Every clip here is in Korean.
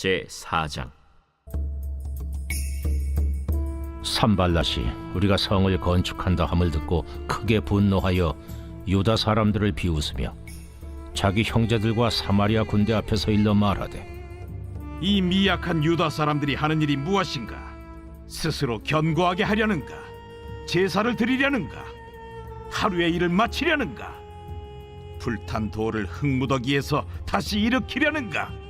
제 4장 산발라시 우리가 성을 건축한다 함을 듣고 크게 분노하여 유다 사람들을 비웃으며 자기 형제들과 사마리아 군대 앞에서 일러 말하되 이 미약한 유다 사람들이 하는 일이 무엇인가? 스스로 견고하게 하려는가? 제사를 드리려는가? 하루의 일을 마치려는가? 불탄 돌을 흙무더기에서 다시 일으키려는가?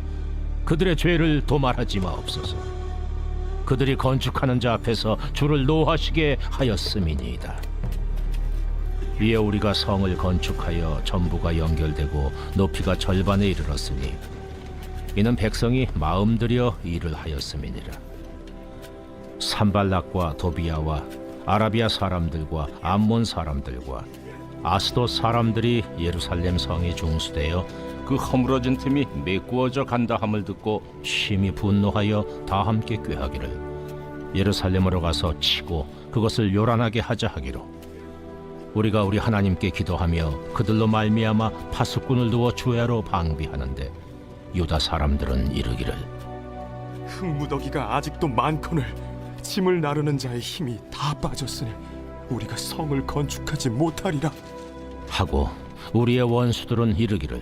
그들의 죄를 도말하지 마옵소서. 그들이 건축하는 자 앞에서 주를 노하시게 하였음이니이다. 이에 우리가 성을 건축하여 전부가 연결되고 높이가 절반에 이르렀으니 이는 백성이 마음 들여 일을 하였음이니라. 산발락과 도비아와 아라비아 사람들과 암몬 사람들과 아스도 사람들이 예루살렘 성에 중수되어 그 허물어진 틈이 메꾸어져 간다 함을 듣고 심히 분노하여 다 함께 꾀하기를 예루살렘으로 가서 치고 그것을 요란하게 하자 하기로 우리가 우리 하나님께 기도하며 그들로 말미암아 파수꾼을 두어 주야로 방비하는데 유다 사람들은 이르기를 흙무더기가 아직도 많거늘 짐을 나르는 자의 힘이 다 빠졌으니 우리가 성을 건축하지 못하리라. 하고 우리의 원수들은 이르기를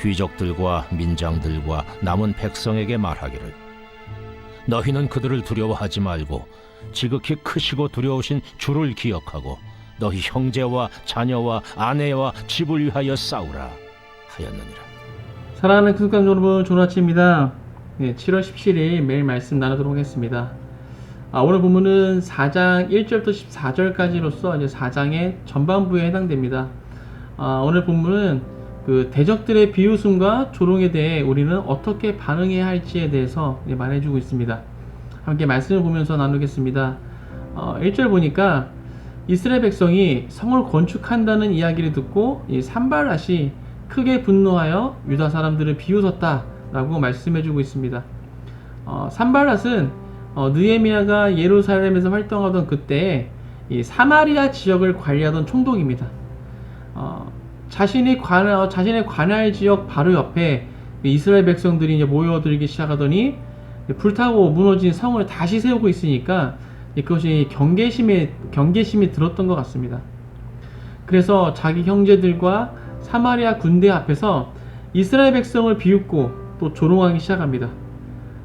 귀족들과 민장들과 남은 백성에게 말하기를 너희는 그들을 두려워하지 말고 지극히 크시고 두려우신 주를 기억하고 너희 형제와 자녀와 아내와 집을 위하여 싸우라 하였느니라 사랑하는 크숙강 여러분 아침입니다. 네, 7월 17일 매일 말씀 나누도록 하겠습니다. 아, 오늘 본문은 4장 1절부터 14절까지로서 이제 4장의 전반부에 해당됩니다. 아, 오늘 본문은 그 대적들의 비웃음과 조롱에 대해 우리는 어떻게 반응해야 할지에 대해서 말해주고 있습니다. 함께 말씀을 보면서 나누겠습니다. 어, 1절 보니까 이스라엘 백성이 성을 건축한다는 이야기를 듣고 이 산발라시 크게 분노하여 유다 사람들을 비웃었다라고 말씀해주고 있습니다. 어, 산발랏은 어, 느헤미야가 예루살렘에서 활동하던 그때 이 사마리아 지역을 관리하던 총독입니다. 어, 자신이 관 어, 자신의 관할 지역 바로 옆에 이스라엘 백성들이 이제 모여들기 시작하더니 불타고 무너진 성을 다시 세우고 있으니까 그것이 경계심에 경계심이 들었던 것 같습니다. 그래서 자기 형제들과 사마리아 군대 앞에서 이스라엘 백성을 비웃고 또 조롱하기 시작합니다.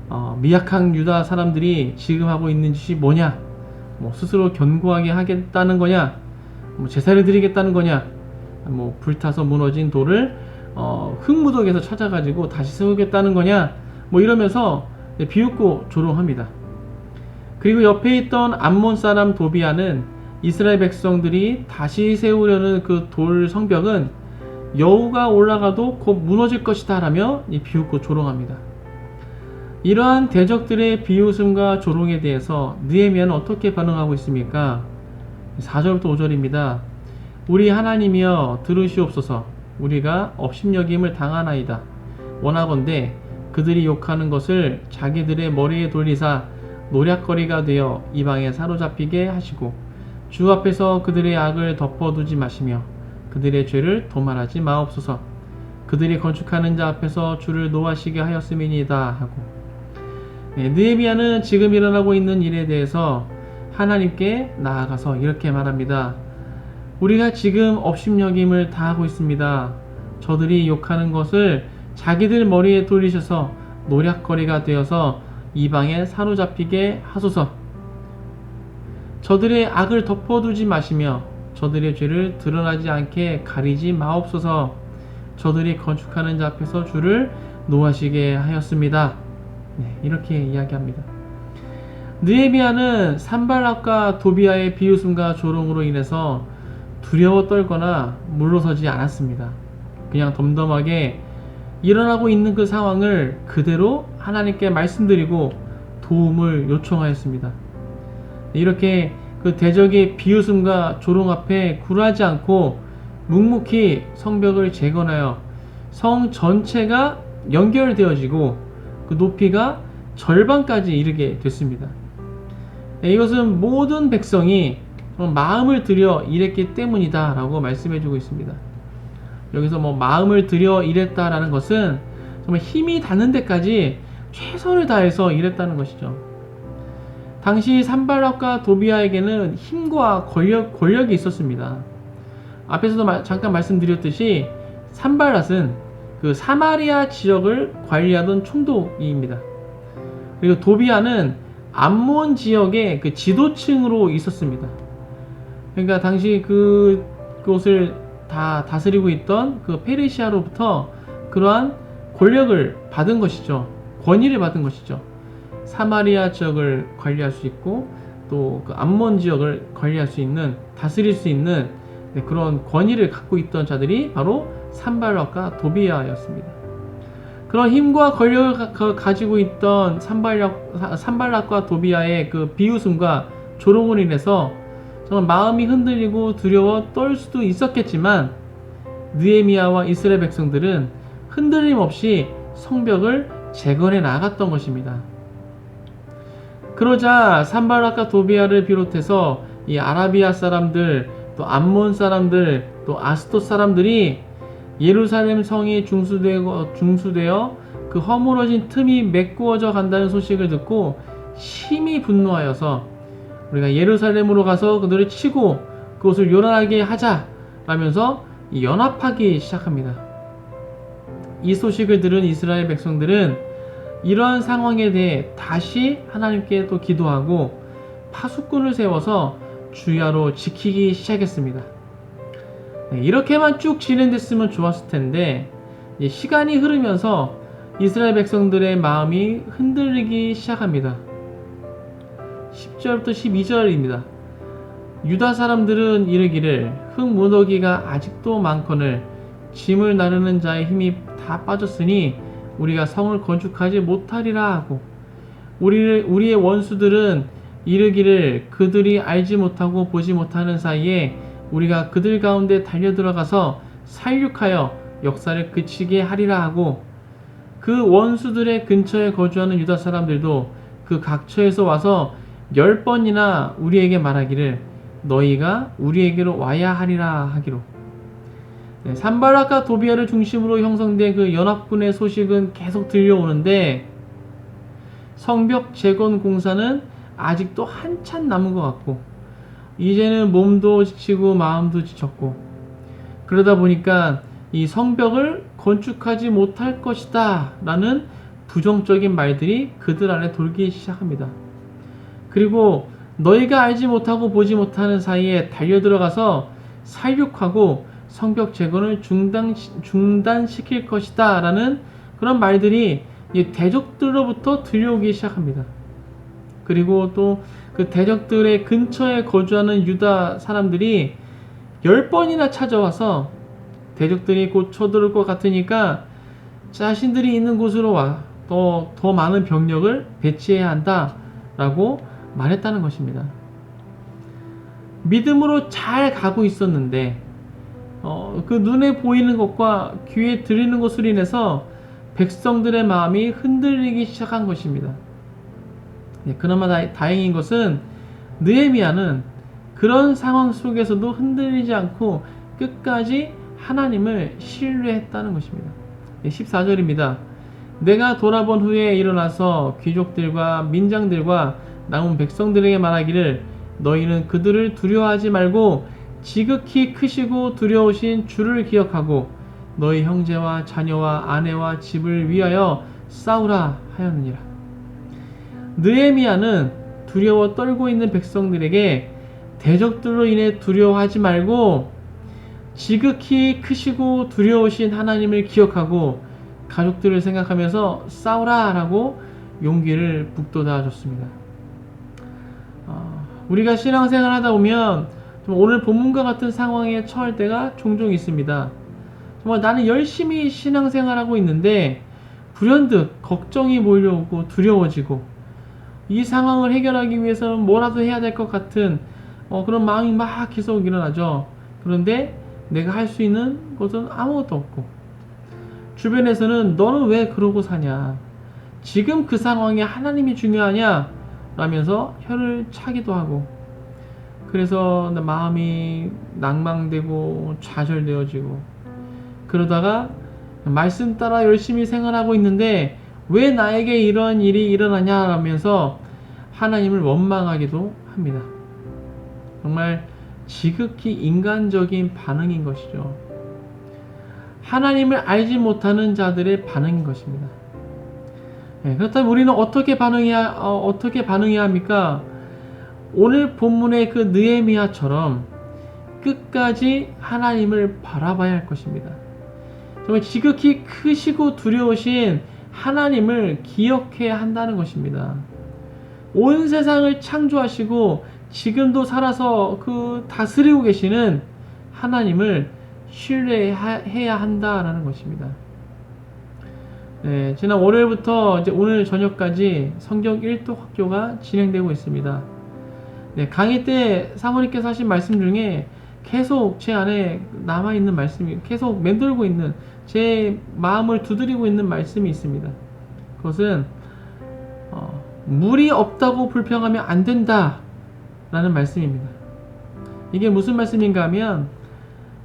어, 미약한 유다 사람들이 지금 하고 있는 짓이 뭐냐? 뭐 스스로 견고하게 하겠다는 거냐? 뭐 제사를 드리겠다는 거냐? 뭐 불타서 무너진 돌을 어, 흙무더기에서 찾아가지고 다시 세우겠다는 거냐? 뭐 이러면서 비웃고 조롱합니다. 그리고 옆에 있던 암몬 사람 도비아는 이스라엘 백성들이 다시 세우려는 그 돌 성벽은 여우가 올라가도 곧 무너질 것이다 라며 이 비웃고 조롱합니다. 이러한 대적들의 비웃음과 조롱에 대해서 느헤미야는 어떻게 반응하고 있습니까? 4절부터 5절입니다. 우리 하나님이여 들으시옵소서 우리가 업심여김을 당하나이다. 원하건대 그들이 욕하는 것을 자기들의 머리에 돌리사 노략거리가 되어 이방에 사로잡히게 하시고 주 앞에서 그들의 악을 덮어두지 마시며 그들의 죄를 도말하지 마옵소서 그들이 건축하는 자 앞에서 주를 노하시게 하였음이니이다 하고 네, 느헤미야는 지금 일어나고 있는 일에 대해서 하나님께 나아가서 이렇게 말합니다. 우리가 지금 업심여김을 다하고 있습니다. 저들이 욕하는 것을 자기들 머리에 돌리셔서 노략거리가 되어서 이방에 사로잡히게 하소서. 저들의 악을 덮어두지 마시며 저들의 죄를 드러나지 않게 가리지 마옵소서. 저들이 건축하는 자 앞에서 주를 노하시게 하였습니다. 네, 이렇게 이야기합니다. 느헤미야는 산발락과 도비아의 비웃음과 조롱으로 인해서 두려워 떨거나 물러서지 않았습니다. 그냥 덤덤하게 일어나고 있는 그 상황을 그대로 하나님께 말씀드리고 도움을 요청하였습니다. 이렇게 그 대적의 비웃음과 조롱 앞에 굴하지 않고 묵묵히 성벽을 재건하여 성 전체가 연결되어지고 그 높이가 절반까지 이르게 됐습니다. 네, 이것은 모든 백성이 마음을 들여 일했기 때문이다 라고 말씀해 주고 있습니다. 여기서 뭐 마음을 들여 일했다라는 것은 정말 힘이 닿는 데까지 최선을 다해서 일했다는 것이죠. 당시 산발락과 도비아에게는 힘과 권력, 권력이 있었습니다. 앞에서도 마- 잠깐 말씀드렸듯이 산발랏은 그 사마리아 지역을 관리하던 총독입니다. 그리고 도비아는 암몬 지역의 그 지도층으로 있었습니다. 그러니까 당시 그 그곳을 다 다스리고 있던 그 페르시아로부터 그러한 권력을 받은 것이죠. 권위를 받은 것이죠. 사마리아 지역을 관리할 수 있고 또 그 암몬 지역을 관리할 수 있는 다스릴 수 있는 네, 그런 권위를 갖고 있던 자들이 바로 산발락과 도비아였습니다. 그런 힘과 권력을 가- 가- 가지고 있던 산발락, 산발락과 도비아의 그 비웃음과 조롱으로 인해서 정말 마음이 흔들리고 두려워 떨 수도 있었겠지만 느에미아와 이스라엘 백성들은 흔들림 없이 성벽을 재건해 나갔던 것입니다. 그러자 산발락과 도비아를 비롯해서 이 아라비아 사람들, 또 암몬 사람들, 또 아스토 사람들이 예루살렘 성이 중수되어, 중수되어 그 허물어진 틈이 메꾸어져 간다는 소식을 듣고 심히 분노하여서 우리가 예루살렘으로 가서 그들을 치고 그것을 요란하게 하자 라면서 이 연합하기 시작합니다. 이 소식을 들은 이스라엘 백성들은 이러한 상황에 대해 다시 하나님께 또 기도하고 파수꾼을 세워서 주야로 지키기 시작했습니다. 네, 이렇게만 쭉 진행됐으면 좋았을 텐데 시간이 흐르면서 이스라엘 백성들의 마음이 흔들리기 시작합니다. 10절부터 12절입니다. 유다 사람들은 이르기를 흙 무더기가 아직도 많거늘 짐을 나르는 자의 힘이 다 빠졌으니 우리가 성을 건축하지 못하리라 하고 우리를 우리의 원수들은 이르기를 그들이 알지 못하고 보지 못하는 사이에 우리가 그들 가운데 달려 들어가서 살육하여 역사를 그치게 하리라 하고 그 원수들의 근처에 거주하는 유다 사람들도 그 각처에서 와서 열 번이나 우리에게 말하기를 너희가 우리에게로 와야 하리라 하기로 네, 산발락과 도비아를 중심으로 형성된 그 연합군의 소식은 계속 들려오는데 성벽 재건 공사는 아직도 한참 남은 것 같고 이제는 몸도 지치고 마음도 지쳤고 그러다 보니까 이 성벽을 건축하지 못할 것이다 라는 부정적인 말들이 그들 안에 돌기 시작합니다. 그리고 너희가 알지 못하고 보지 못하는 사이에 달려들어가서 살육하고 성벽 재건을 중단, 중단시킬 것이다 라는 그런 말들이 이 대적들로부터 들려오기 시작합니다. 그리고 또 그 대적들의 근처에 거주하는 유다 사람들이 열 번이나 찾아와서 대적들이 곧 쳐들을 것 같으니까 자신들이 있는 곳으로 와더더 많은 병력을 배치해야 한다 라고 말했다는 것입니다. 믿음으로 잘 가고 있었는데 어, 그 눈에 보이는 것과 귀에 들리는 것으로 인해서 백성들의 마음이 흔들리기 시작한 것입니다. 네, 그나마 다, 다행인 것은 느헤미야는 그런 상황 속에서도 흔들리지 않고 끝까지 하나님을 신뢰했다는 것입니다. 네, 14절입니다. 내가 돌아본 후에 일어나서 귀족들과 민장들과 남은 백성들에게 말하기를 너희는 그들을 두려워하지 말고 지극히 크시고 두려우신 주를 기억하고 너희 형제와 자녀와 아내와 집을 위하여 싸우라 하였느니라. 느헤미야는 두려워 떨고 있는 백성들에게 대적들로 인해 두려워하지 말고 지극히 크시고 두려우신 하나님을 기억하고 가족들을 생각하면서 싸우라 라고 용기를 북돋아 줬습니다. 어, 우리가 신앙생활 하다 보면 좀 오늘 본문과 같은 상황에 처할 때가 종종 있습니다. 정말 나는 열심히 신앙생활하고 있는데 불현듯 걱정이 몰려오고 두려워지고 이 상황을 해결하기 위해서는 뭐라도 해야 될 것 같은 어, 그런 마음이 막 계속 일어나죠. 그런데 내가 할 수 있는 것은 아무것도 없고 주변에서는 너는 왜 그러고 사냐? 지금 그 상황에 하나님이 중요하냐? 라면서 혀를 차기도 하고 그래서 내 마음이 낭망되고 좌절되어지고 그러다가 말씀 따라 열심히 생활하고 있는데 왜 나에게 이런 일이 일어나냐 라면서 하나님을 원망하기도 합니다. 정말 지극히 인간적인 반응인 것이죠. 하나님을 알지 못하는 자들의 반응인 것입니다. 네, 그렇다면 우리는 어떻게 반응해야 어, 떻게 반응해야 합니까? 오늘 본문의 그 느헤미야처럼 끝까지 하나님을 바라봐야 할 것입니다. 정말 지극히 크시고 두려우신 하나님을 기억해야 한다는 것입니다. 온 세상을 창조하시고 지금도 살아서 그 다스리고 계시는 하나님을 신뢰해야 한다라는 것입니다. 네, 지난 월요일부터 이제 오늘 저녁까지 성경 1도 학교가 진행되고 있습니다. 네, 강의 때 사모님께서 하신 말씀 중에 계속 제 안에 남아있는 말씀이 계속 맴돌고 있는 제 마음을 두드리고 있는 말씀이 있습니다. 그것은 어, 물이 없다고 불평하면 안 된다 라는 말씀입니다. 이게 무슨 말씀인가 하면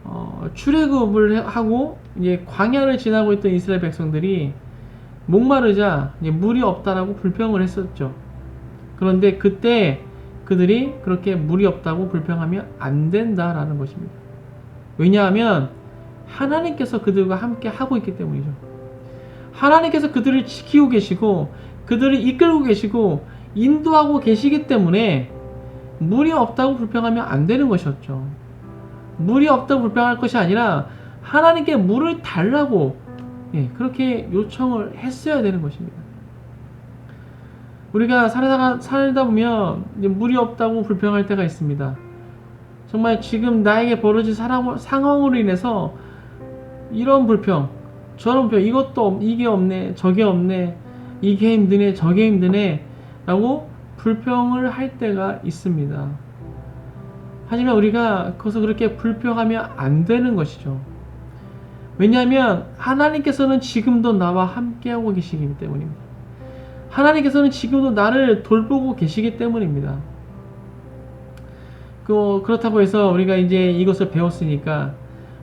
어, 출애굽을 하고 이제 광야를 지나고 있던 이스라엘 백성들이 목마르자 물이 없다라고 불평을 했었죠. 그런데 그때 그들이 그렇게 물이 없다고 불평하면 안 된다라는 것입니다. 왜냐하면 하나님께서 그들과 함께 하고 있기 때문이죠. 하나님께서 그들을 지키고 계시고 그들을 이끌고 계시고 인도하고 계시기 때문에 물이 없다고 불평하면 안 되는 것이었죠. 물이 없다고 불평할 것이 아니라 하나님께 물을 달라고 예, 그렇게 요청을 했어야 되는 것입니다. 우리가 살다가 살다 보면 물이 없다고 불평할 때가 있습니다. 정말 지금 나에게 벌어진 사람, 상황으로 인해서 이런 불평, 저런 불평, 이것도 없, 이게 없네, 저게 없네, 이게 힘드네, 저게 힘드네, 라고 불평을 할 때가 있습니다. 하지만 우리가 거기서 그렇게 불평하면 안 되는 것이죠. 왜냐하면 하나님께서는 지금도 나와 함께하고 계시기 때문입니다. 하나님께서는 지금도 나를 돌보고 계시기 때문입니다. 그, 그렇다고 해서 우리가 이제 이것을 배웠으니까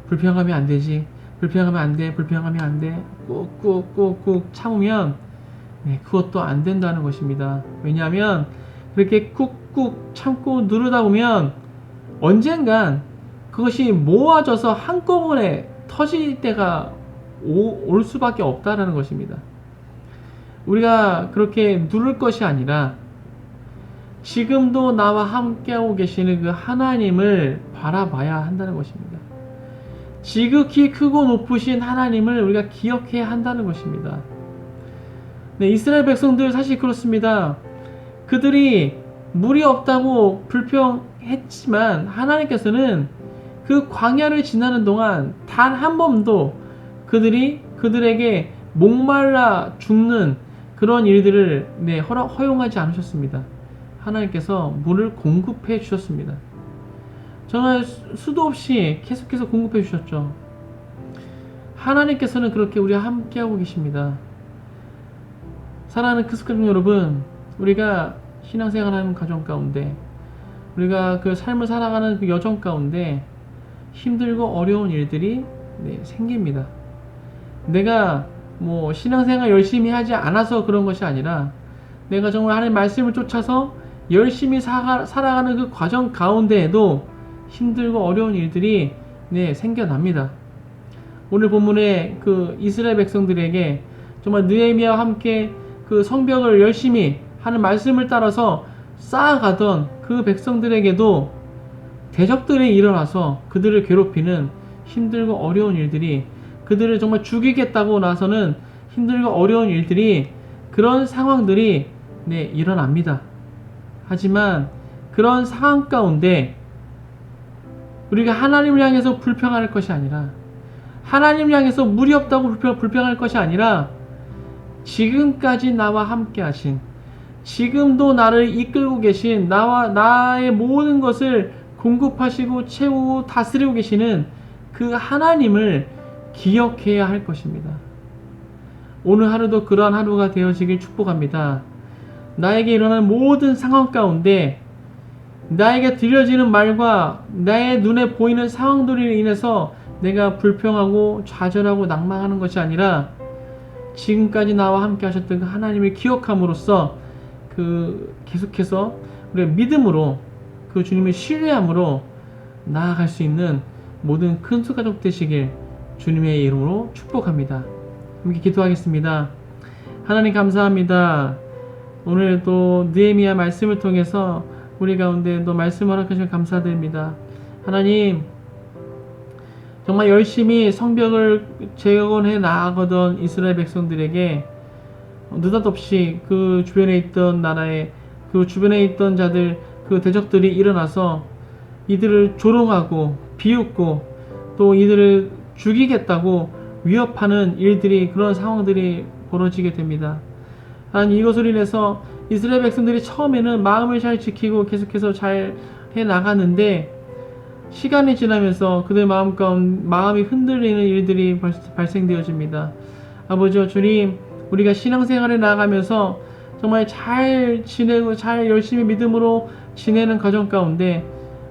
불평하면 안 되지. 불평하면 안 돼. 불평하면 안 돼. 꾹꾹꾹꾹 참으면 네, 그것도 안 된다는 것입니다. 왜냐하면 그렇게 꾹꾹 참고 누르다 보면 언젠간 그것이 모아져서 한꺼번에 터질 때가 오, 올 수밖에 없다라는 것입니다. 우리가 그렇게 누를 것이 아니라 지금도 나와 함께하고 계시는 그 하나님을 바라봐야 한다는 것입니다. 지극히 크고 높으신 하나님을 우리가 기억해야 한다는 것입니다. 네, 이스라엘 백성들 사실 그렇습니다. 그들이 물이 없다고 불평했지만 하나님께서는 그 광야를 지나는 동안 단 한 번도 그들이 그들에게 목말라 죽는 그런 일들을 네, 허용하지 않으셨습니다. 하나님께서 물을 공급해 주셨습니다. 정말 수도 없이 계속해서 공급해 주셨죠. 하나님께서는 그렇게 우리와 함께하고 계십니다. 사랑하는 크스크림 여러분, 우리가 신앙생활하는 가정 가운데, 우리가 그 삶을 살아가는 그 여정 가운데 힘들고 어려운 일들이 네, 생깁니다. 내가 뭐 신앙생활 열심히 하지 않아서 그런 것이 아니라 내가 정말 하나님 말씀을 쫓아서 열심히 살아, 살아가는 그 과정 가운데에도 힘들고 어려운 일들이 네, 생겨납니다. 오늘 본문에 그 이스라엘 백성들에게 정말 느헤미야와 함께 그 성벽을 열심히 하는 말씀을 따라서 쌓아가던 그 백성들에게도 대적들이 일어나서 그들을 괴롭히는 힘들고 어려운 일들이 그들을 정말 죽이겠다고 나서는 힘들고 어려운 일들이 그런 상황들이 네, 일어납니다. 하지만 그런 상황 가운데 우리가 하나님을 향해서 불평할 것이 아니라 하나님을 향해서 무리 없다고 불평, 불평할 것이 아니라 지금까지 나와 함께 하신 지금도 나를 이끌고 계신 나와 나의 모든 것을 공급하시고 채우고 다스리고 계시는 그 하나님을 기억해야 할 것입니다. 오늘 하루도 그러한 하루가 되어지길 축복합니다. 나에게 일어나는 모든 상황 가운데 나에게 들려지는 말과 나의 눈에 보이는 상황들로 인해서 내가 불평하고 좌절하고 낭망하는 것이 아니라 지금까지 나와 함께 하셨던 그 하나님을 기억함으로써 그 계속해서 우리가 믿음으로 그 주님을 신뢰함으로 나아갈 수 있는 모든 큰 수가족 되시길 주님의 이름으로 축복합니다. 함께 기도하겠습니다. 하나님 감사합니다. 오늘 또 느헤미야 말씀을 통해서 우리 가운데 또 말씀을 허락하시면 감사드립니다. 하나님 정말 열심히 성벽을 재건해 나아가던 이스라엘 백성들에게 느닷없이 그 주변에 있던 나라의 그 주변에 있던 자들 그 대적들이 일어나서 이들을 조롱하고 비웃고 또 이들을 죽이겠다고 위협하는 일들이 그런 상황들이 벌어지게 됩니다. 하나님 이것으로 인해서 이스라엘 백성들이 처음에는 마음을 잘 지키고 계속해서 잘 해 나가는데 시간이 지나면서 그들 마음 가운 마음이 흔들리는 일들이 벌- 발생되어집니다. 아버지와 주님, 우리가 신앙생활에 나아가면서 정말 잘 지내고 잘 열심히 믿음으로 지내는 과정 가운데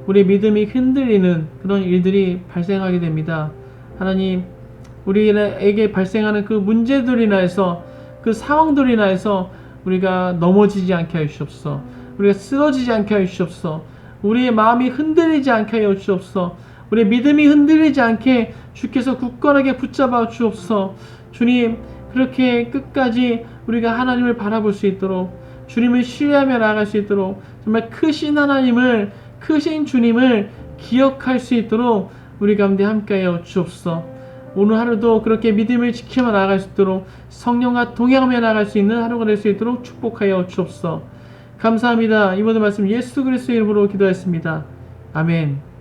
우리의 믿음이 흔들리는 그런 일들이 발생하게 됩니다. 하나님, 우리에게 발생하는 그 문제들로 인하여서 그 상황들로 인하여서 우리가 넘어지지 않게 하여 주옵소서. 우리가 쓰러지지 않게 하여 주옵소서. 우리의 마음이 흔들리지 않게 하여 주옵소서. 우리의 믿음이 흔들리지 않게 주께서 굳건하게 붙잡아 주옵소서. 주님, 그렇게 끝까지 우리가 하나님을 바라볼 수 있도록 주님을 신뢰하며 나아갈 수 있도록 정말 크신 하나님을 크신 주님을 기억할 수 있도록 우리 가운데 함께하여 주옵소서. 오늘 하루도 그렇게 믿음을 지키며 나아갈 수 있도록 성령과 동행하며 나아갈 수 있는 하루가 될 수 있도록 축복하여 주옵소서. 감사합니다. 이 모든 말씀 예수 그리스도의 이름으로 기도했습니다. 아멘.